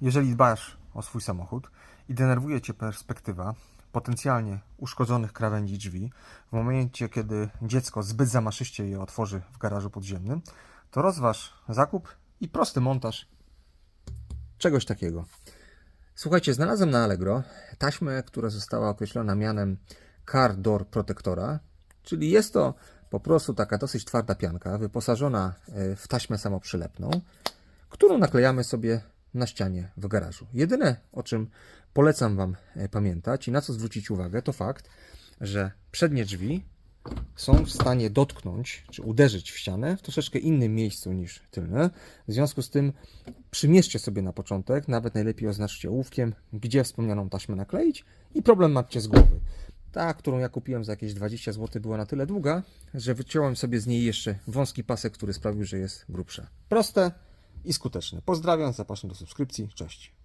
Jeżeli dbasz o swój samochód i denerwuje Cię perspektywa potencjalnie uszkodzonych krawędzi drzwi w momencie, kiedy dziecko zbyt zamaszyście je otworzy w garażu podziemnym, to rozważ zakup i prosty montaż czegoś takiego. Słuchajcie, znalazłem na Allegro taśmę, która została określona mianem Car Door Protectora, czyli jest to po prostu taka dosyć twarda pianka wyposażona e, w taśmę samoprzylepną, którą naklejamy sobie na ścianie w garażu. Jedyne, o czym polecam Wam e, pamiętać i na co zwrócić uwagę, to fakt, że przednie drzwi są w stanie dotknąć czy uderzyć w ścianę w troszeczkę innym miejscu niż tylne. W związku z tym przymierzcie sobie na początek, nawet najlepiej oznaczcie ołówkiem, gdzie wspomnianą taśmę nakleić i problem macie z głowy. Ta, którą ja kupiłem za jakieś 20 zł, była na tyle długa, że wyciąłem sobie z niej jeszcze wąski pasek, który sprawił, że jest grubsza. Proste i skuteczne. Pozdrawiam, zapraszam do subskrypcji. Cześć.